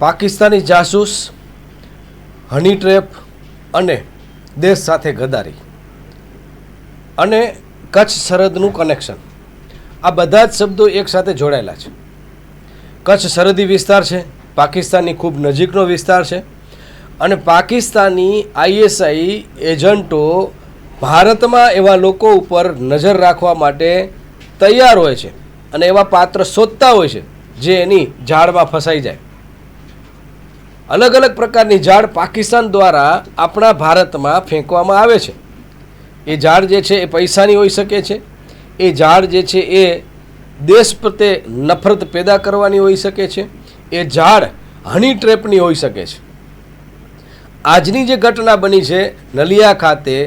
પાકિસ્તાની જાસૂસ, હની trap અને દેશ સાથે ગદારી. અને કચ્છ સરહદનું કનેક્શન આ બધા જ શબ્દો એકસાથે જોડાયેલા છે. કચ્છ સરહદી વિસ્તાર છે, પાકિસ્તાનની ખૂબ નજીકનો વિસ્તાર છે અને પાકિસ્તાની આઈએસઆઈ એજન્ટો ભારતમાં એવા લોકો ઉપર નજર રાખવા માટે તૈયાર હોય છે અને એવા પાત્ર શોધતા હોય છે જે એની જાળમાં ફસાઈ જાય. અલગ અલગ પ્રકારની ઝાડ પાકિસ્તાન દ્વારા આપણા ભારતમાં ફેંકવામાં આવે છે. એ ઝાડ જે છે એ પૈસાની હોઈ શકે છે. એ ઝાડ જે છે એ દેશ પ્રત્યે નફરત પેદા કરવાની હોઈ શકે છે. એ ઝાડ હની ટ્રેપની હોઈ શકે છે. આજની જે ઘટના બની છે નલિયા ખાતે,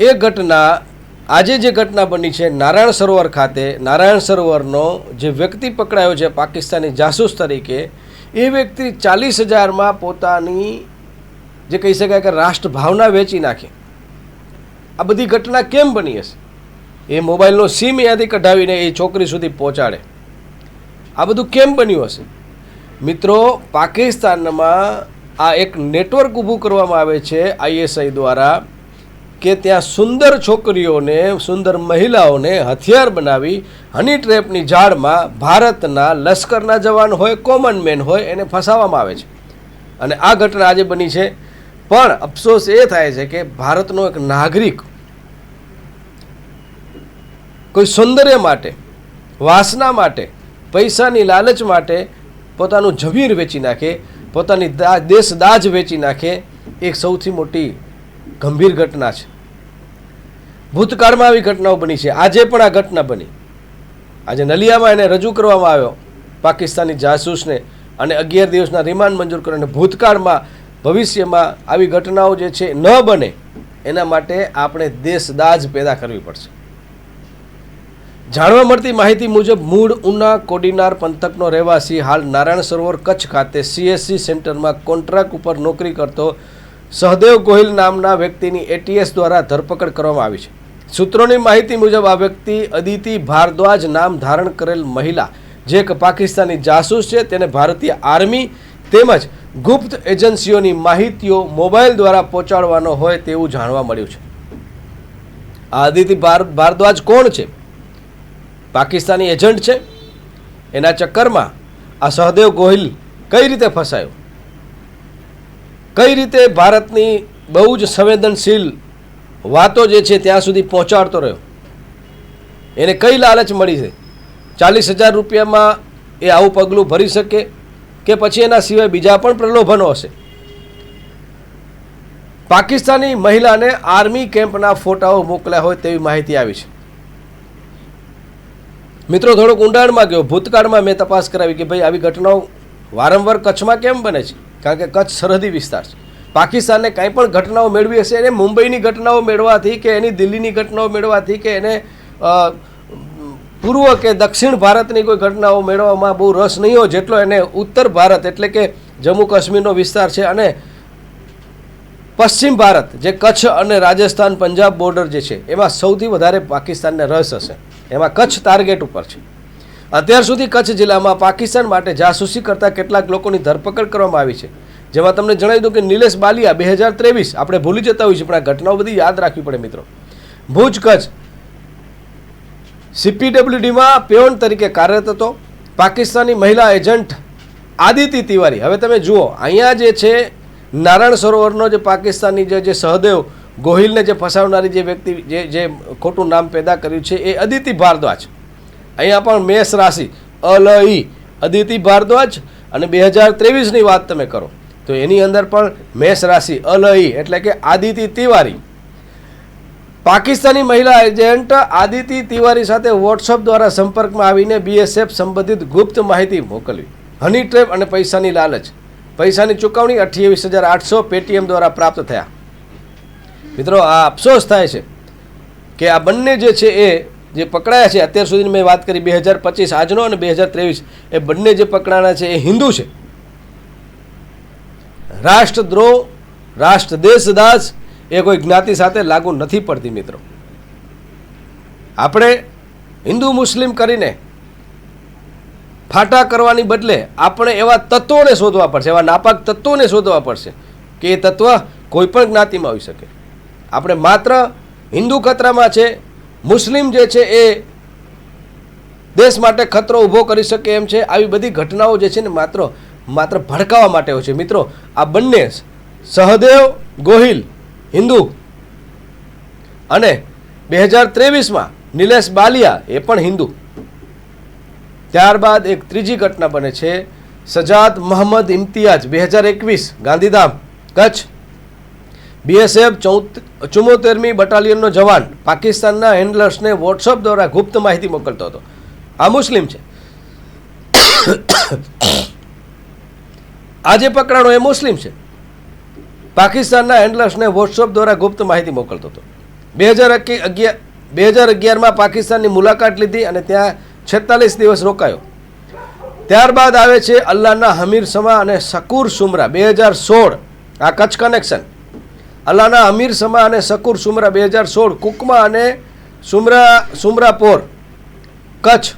એ ઘટના, આજે જે ઘટના બની છે નારાયણ સરોવર ખાતે, નારાયણ સરોવરનો જે વ્યક્તિ પકડાયો છે પાકિસ્તાની જાસૂસ તરીકે એ વ્યક્તિ ચાલીસ હજારમાં પોતાની, જે કહી શકાય કે રાષ્ટ્રભાવના વેચી નાખે. આ બધી ઘટના કેમ બની હશે? એ મોબાઈલનો સિમ યાદી કઢાવીને એ છોકરી સુધી પહોંચાડે. આ બધું કેમ બન્યું હશે? મિત્રો, પાકિસ્તાનમાં આ એક નેટવર્ક ઊભું કરવામાં આવે છે આઈએસઆઈ દ્વારા. કે ત્યાં સુંદર છોકરીઓને, સુંદર મહિલાઓને હથિયાર બનાવી હની ટ્રેપની ઝાડમાં ભારતના લશ્કરના જવાન હોય કોમન મેન હોય, એને ફસાવવામાં આવે છે. અને આ ઘટના આજે બની છે. પણ અફસોસ એ થાય છે કે ભારતનો એક નાગરિક કોઈ સૌંદર્ય માટે, વાસના માટે, પૈસાની લાલચ માટે પોતાનું જમીર વેચી નાખે, પોતાની દેશ દાજ વેચી નાખે, એક સૌથી મોટી ગંભીર ઘટના છે. ભૂતકાળમાં આવી ઘટનાઓ બની છે. આજે પણ આ ઘટના બની. આજે નલિયામાં એને રજૂ કરવામાં આવ્યો. પાકિસ્તાની જાસૂસને અને અગિયાર દિવસના રિમાન્ડ મંજૂર કર્યો અને ભૂતકાળમાં ભવિષ્યમાં આવી ઘટનાઓ જે છે ન બને, એના માટે આપણે દેશ દાજ પેદા કરવી પડશે. જાણવા મળતી માહિતી મુજબ મૂળ ઉના કોડીનાર પંથકનો રહેવાસી હાલ નારાયણ સરોવર કચ્છ ખાતે સીએસસી સેન્ટરમાં કોન્ટ્રાક્ટ ઉપર નોકરી કરતો સહદેવ ગોહિલ નામના વ્યક્તિની એટીએસ દ્વારા ધરપકડ કરવામાં આવી છે. સૂત્રોની માહિતી મુજબ આ વ્યક્તિ અદિતિ ભારદ્વાજ નામ ધારણ કરેલ મહિલા, જે એક પાકિસ્તાની જાસૂસ છે, તેને ભારતીય આર્મી તેમજ ગુપ્ત એજન્સીઓની માહિતીઓ મોબાઈલ દ્વારા પહોંચાડવાનો હોય તેવું જાણવા મળ્યું છે. આ અદિતિ ભાર, ભારદ્વાજ કોણ છે? પાકિસ્તાની એજન્ટ છે? એના ચક્કરમાં આ સહદેવ ગોહિલ કઈ રીતે ફસાયો? કઈ રીતે ભારતની બહુ જ સંવેદનશીલ વાતો જે છે ત્યાં સુધી પહોંચાડતો રહ્યો? એને કઈ લાલચ મળી છે? ચાલીસ હજાર રૂપિયામાં એ આવું પગલું ભરી શકે કે પછી એના સિવાય બીજા પણ પ્રલોભનો હશે? પાકિસ્તાની મહિલાને આર્મી કેમ્પના ફોટાઓ મોકલ્યા હોય તેવી માહિતી આવી છે. મિત્રો, થોડુંક ઊંડાણમાં ગયો. ભૂતકાળમાં મેં તપાસ કરાવી કે ભાઈ, આવી ઘટનાઓ વારંવાર કચ્છમાં કેમ બને છે? કારણ કે કચ્છ સરહદી વિસ્તાર છે. પાકિસ્તાનને કાંઈ પણ ઘટનાઓ મેળવી હશે, એને મુંબઈની ઘટનાઓ મેળવાથી કે એની દિલ્હીની ઘટનાઓ મેળવાથી કે એને પૂર્વ કે દક્ષિણ ભારતની કોઈ ઘટનાઓ મેળવવામાં બહુ રસ નહીં હોય જેટલો એને ઉત્તર ભારત એટલે કે જમ્મુ કાશ્મીરનો વિસ્તાર છે અને પશ્ચિમ ભારત જે કચ્છ અને રાજસ્થાન, પંજાબ બોર્ડર જે છે, એમાં સૌથી વધારે પાકિસ્તાનને રસ હશે. એમાં કચ્છ ટાર્ગેટ ઉપર છે. અત્યાર સુધી કચ્છ જિલ્લામાં પાકિસ્તાન માટે જાસૂસી કરતા કેટલાક લોકોની ધરપકડ કરવામાં આવી છે. જેમાં તમને જણાવી દઉં કે નિલેશ બાલિયા બે હજાર ત્રેવીસ, આપણે ભૂલી જતા હોઈએ છીએ, પણ આ ઘટનાઓ બધી યાદ રાખવી પડે મિત્રો. ભુજ કચ્છ સીપીડબ્લ્યુડીમાં પેઓન તરીકે કાર્યરત હતો. પાકિસ્તાની મહિલા એજન્ટ આદિતિ તિવારી. હવે તમે જુઓ, અહીંયા જે છે, નારાયણ સરોવરનો જે પાકિસ્તાની જે જે સહદેવ ગોહિલને જે ફસાવનારી જે વ્યક્તિ જે જે ખોટું નામ પેદા કર્યું છે, એ અદિતિ ભારદ્વાજ. અહીંયા પણ મેષ રાશિ. અલ અદિતિ ભારદ્વાજ અને બે હજાર ત્રેવીસની વાત તમે કરો. તો એની અંદર પણ મેષ રાશિ અલ એટલે કે આદિતિ તિવારી. પાકિસ્તાની મહિલા એજન્ટ આદિતિ તિવારી સાથે વોટ્સઅપ દ્વારા સંપર્કમાં આવીને બીએસએફ સંબંધિત ગુપ્ત માહિતી મોકલવી હની ટ્રેપ અને પૈસાની લાલચ. પૈસાની ચૂકવણી અઠ્યાવીસ હજાર આઠસો પેટીએમ દ્વારા પ્રાપ્ત થયા. મિત્રો, આ અફસોસ થાય છે કે આ બંને જે છે એ જે પકડાયા છે, અત્યાર સુધી મેં વાત કરી, બે હજાર પચીસ, આજનો અને બે હજાર ત્રેવીસ, એ બંને જે પકડાણા છે, એ હિન્દુ છે. રાષ્ટ્રદ્રોહ રાષ્ટ્ર દેશદાસ એ કોઈ જ્ઞાતિ સાથે લાગુ નથી પડતી, મિત્રો. આપણે હિન્દુ મુસ્લિમ કરીને ફાટા કરવાની બદલે આપણે એવા તત્વોને શોધવા પડશે, એવા નાપાક તત્વોને શોધવા પડશે કે એ તત્વ કોઈ પણ જ્ઞાતિમાં આવી શકે. આપણે માત્ર હિન્દુ ખતરામાં છે મુસ્લિમ જે છે એ દેશ માટે ખતરો ઊભો કરી શકે એમ છે. આવી બધી ઘટનાઓ જે છે ને માત્ર માત્ર ભડકાવવા માટે હોય છે. મિત્રો, આ બંને સહદેવ, ગોહિલ, હિન્દુ અને બે હજાર ત્રેવીસમાં નિલેશ બાલિયા એ પણ હિન્દુ. ત્યારબાદ એક ત્રીજી ઘટના બને છે. સજાદ મોહમ્મદ ઇમ્તિયાજ બે હજાર એકવીસ ગાંધીધામ, કચ્છ. બીએસએફ ચુમ્મોતેરમી બટાલિયનનો જવાન પાકિસ્તાનના હેન્ડલર્સને વોટ્સઅપ દ્વારા ગુપ્ત માહિતી મોકલતો હતો. આ મુસ્લિમ છે. આજે પકડાણો એ મુસ્લિમ છે. પાકિસ્તાનના હેન્ડલર્સને વોટ્સઅપ દ્વારા ગુપ્ત માહિતી મોકલતો હતો. બે હજાર અગિયાર બે હજાર અગિયારમાં પાકિસ્તાનની મુલાકાત લીધી અને ત્યાં છેતાલીસ દિવસ રોકાયો. ત્યારબાદ આવે છે અલ્લાહના હમીર સમા અને શકુર સુમરા. બે હજાર સોળ આ કચ્છ કનેક્શન અલ્લાહના અમીર સમા અને શકુર સુમરા બે હજાર સોળ, કુકમા અને સુમરા, સુમરાપોર, કચ્છ.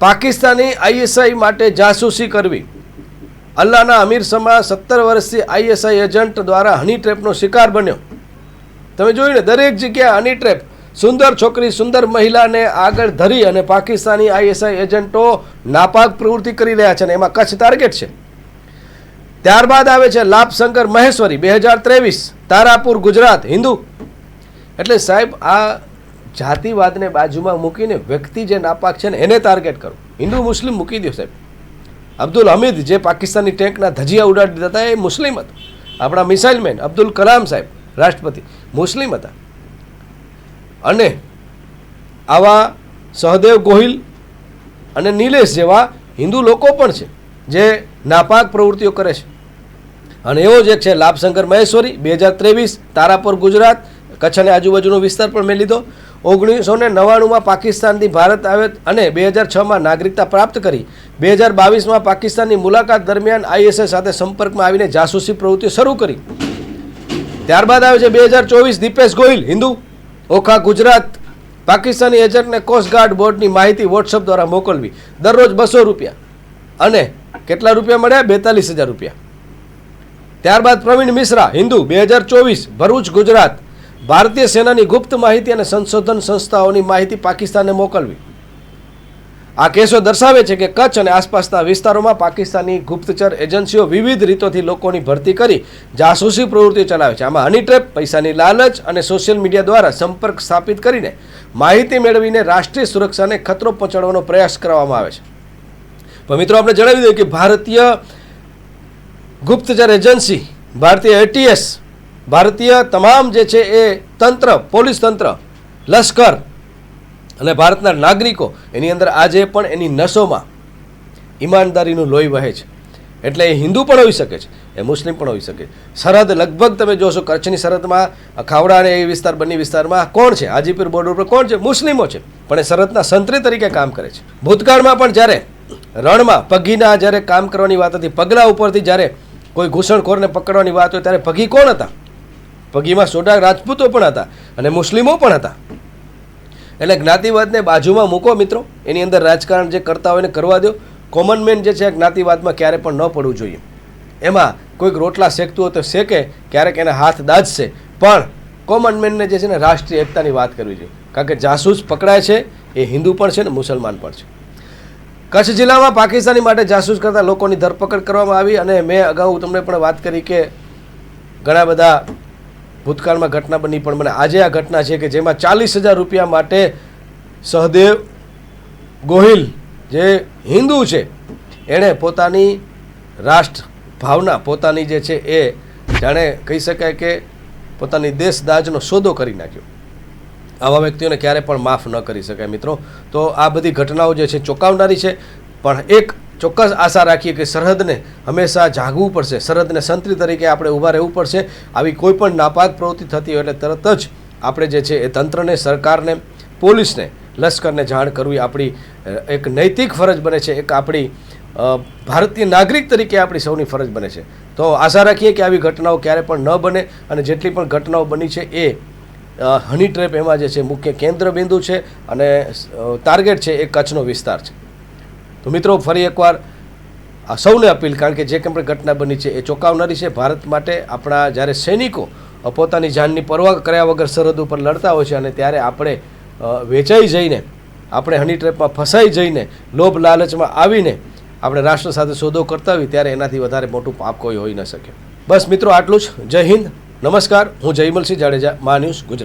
પાકિસ્તાની આઈએસઆઈ માટે જાસૂસી કરવી. અલ્લાહના અમીર સમા સત્તર વર્ષથી આઈએસઆઈ એજન્ટ દ્વારા હની ટ્રેપનો શિકાર બન્યો. તમે જોયું ને દરેક જગ્યાએ હની ટ્રેપ, સુંદર છોકરી, સુંદર મહિલાને આગળ ધરી અને પાકિસ્તાની આઈએસઆઈ એજન્ટો નાપાક પ્રવૃત્તિ કરી રહ્યા છે અને એમાં કચ્છ ટાર્ગેટ છે. ત્યારબાદ આવે છે લાભશંકર મહેશ્વરી, બે હજાર ત્રેવીસ, તારાપુર, ગુજરાત, હિન્દુ. એટલે સાહેબ, આ જાતિવાદને બાજુમાં મૂકીને વ્યક્તિ જે નાપાક છે ને, એને ટાર્ગેટ કરો. હિન્દુ, મુસ્લિમ મૂકી દો સાહેબ. અબ્દુલ હમીદ જે પાકિસ્તાની ટેન્કના ધજિયા ઉડાડી દીધા હતા, એ મુસ્લિમ હતા. આપણા મિસાઇલ મેન અબ્દુલ કલામ સાહેબ, રાષ્ટ્રપતિ, મુસ્લિમ હતા. અને આવા સહદેવ ગોહિલ અને નિલેશ જેવા હિન્દુ લોકો પણ છે. જે નાપાક પ્રવૃત્તિઓ કરે છે. અને એવો જ એક છે, લાભશંકર મહેશ્વરી, બે હજાર ત્રેવીસ, તારાપુર, ગુજરાત, કચ્છ અને આજુબાજુનો વિસ્તાર પણ મેં લીધો. ઓગણીસો ને નવ્વાણુંમાં પાકિસ્તાનથી ભારત આવે અને બે હજાર છમાં નાગરિકતા પ્રાપ્ત કરી. બે હજાર બાવીસમાં પાકિસ્તાનની મુલાકાત દરમિયાન આઈએસએ સાથે સંપર્કમાં આવીને જાસૂસી પ્રવૃત્તિ શરૂ કરી. ત્યારબાદ આવે છે બે હજાર ચોવીસ દીપેશ ગોહિલ, હિન્દુ. ઓખા, ગુજરાત. પાકિસ્તાની એજન્ટને કોસ્ટગાર્ડ બોર્ડની માહિતી વોટ્સઅપ દ્વારા મોકલવી. દરરોજ બસો રૂપિયા. અને કેટલા રૂપિયા મળ્યા? બેતાલીસ હજાર રૂપિયા. ત્યારબાદ પ્રવીણ મિશ્રા, હિન્દુ, બે હજાર ચોવીસ, ભરૂચ, ગુજરાત. ભારતીય સેનાની ગુપ્ત માહિતી અને સંશોધન સંસ્થાઓની માહિતી પાકિસ્તાનને મોકલવી. આ કેસો દર્શાવે છે કે કચ્છ અને આસપાસના વિસ્તારોમાં પાકિસ્તાની ગુપ્તચર એજન્સીઓ વિવિધ રીતોથી લોકોની ભરતી કરી જાસૂસી પ્રવૃત્તિ ચલાવે છે. આમાં હની ટ્રેપ, પૈસાની લાલચ અને સોશિયલ મીડિયા દ્વારા સંપર્ક સ્થાપિત કરીને માહિતી મેળવીને રાષ્ટ્રીય સુરક્ષાને ખતરો પહોંચાડવાનો પ્રયાસ કરવામાં આવે છે. પણ મિત્રો, આપણે જણાવી દઈએ કે ભારતીય ગુપ્તચર એજન્સી, ભારતીય એટીએસ, ભારતીય તમામ જે છે એ તંત્ર, પોલીસ તંત્ર, લશ્કર અને ભારતના નાગરિકો, એની અંદર આજે પણ એની નસોમાં ઈમાનદારીનું લોહી વહે છે. એટલે એ હિન્દુ પણ હોઈ શકે છે, એ મુસ્લિમ પણ હોઈ શકે સરહદ, લગભગ તમે જોશો કચ્છની સરહદમાં ખાવડા અને એ વિસ્તાર, બંને વિસ્તારમાં કોણ છે? હાજીપીર બોર્ડર ઉપર કોણ છે? મુસ્લિમો છે. પણ એ સરહદના સંત્રી તરીકે કામ કરે છે. ભૂતકાળમાં પણ જ્યારે રણમાં પગીના જ્યારે કામ કરવાની વાત હતી, પગલા ઉપરથી જ્યારે કોઈ ઘૂસણખોરને પકડવાની વાત હોય, ત્યારે પગી કોણ હતા? પગીમાં સોડા રાજપૂતો પણ હતા અને મુસ્લિમો પણ હતા. એટલે જ્ઞાતિવાદને બાજુમાં મૂકો મિત્રો. એની અંદર રાજકારણ જે કરતા હોય એને કરવા દો. કોમન મેન જે છે જ્ઞાતિવાદમાં ક્યારે પણ ન પડવું જોઈએ. એમાં કોઈક રોટલા શેકતું હોય તો શેકે, ક્યારેક એને હાથ દાજશે. પણ કોમન મેનને જે છે ને રાષ્ટ્રીય એકતાની વાત કરવી જોઈએ. કારણ કે જાસૂસ પકડાય છે, એ હિન્દુ પણ છે ને મુસલમાન પણ છે. કચ્છ જિલ્લામાં પાકિસ્તાની માટે જાસૂસ કરતા લોકોની ધરપકડ કરવામાં આવી અને મેં અગાઉ તમને પણ વાત કરી કે ઘણા બધા ભૂતકાળમાં ઘટના બની પણ મને આજે આ ઘટના છે કે જેમાં ચાલીસ હજાર રૂપિયા માટે સહદેવ ગોહિલ, જે હિન્દુ છે, એણે પોતાની રાષ્ટ્ર ભાવના પોતાની જે છે એ, જાણે કહી શકાય કે પોતાની દેશ દાજનો સોદો કરી નાખ્યો. આવા વ્યક્તિઓને ક્યારે પણ માફ ન કરી શકાય મિત્રો. તો આ બધી ઘટનાઓ જે છે ચોંકાવનારી છે. પણ એક ચોક્કસ આશા રાખીએ કે સરહદને હંમેશા જાગવું પડશે. સરહદને સંત્રી તરીકે આપણે ઊભા રહેવું પડશે. આવી કોઈ પણ નાપાક પ્રવૃત્તિ થતી હોય એટલે તરત જ આપણે જે છે એ તંત્રને, સરકારને, પોલીસને લશ્કરને જાણ કરવી આપણી એક નૈતિક ફરજ બને છે. એક આપણી ભારતીય નાગરિક તરીકે આપણી સૌની ફરજ બને છે. તો આશા રાખીએ કે આવી ઘટનાઓ ક્યારે પણ ન બને અને જેટલી પણ ઘટનાઓ બની છે એ હની ટ્રેપ એમાં જે છે, મુખ્ય કેન્દ્ર બિંદુ છે અને ટાર્ગેટ છે એ કચ્છનો વિસ્તાર છે. તો મિત્રો, ફરી એકવાર આ સૌને અપીલ, કારણ કે જે કંઈ પણ ઘટના બની છે એ ચોંકાવનારી છે. ભારત માટે આપણા જ્યારે સૈનિકો પોતાની જાનની પરવા કર્યા વગર સરહદ ઉપર લડતા હોય છે અને ત્યારે આપણે વેચાઈ જઈને, આપણે હની ટ્રેપમાં ફસાઈ જઈને, લોભ લાલચમાં આવીને આપણે રાષ્ટ્ર સાથે સોદો કરતા હોય, ત્યારે એનાથી વધારે મોટું પાપ કોઈ હોઈ ન શકે. બસ મિત્રો, આટલું જ. જય હિન્દ. નમસ્કાર હું જયમલસિંહ જાડેજા મા ગુજરાત.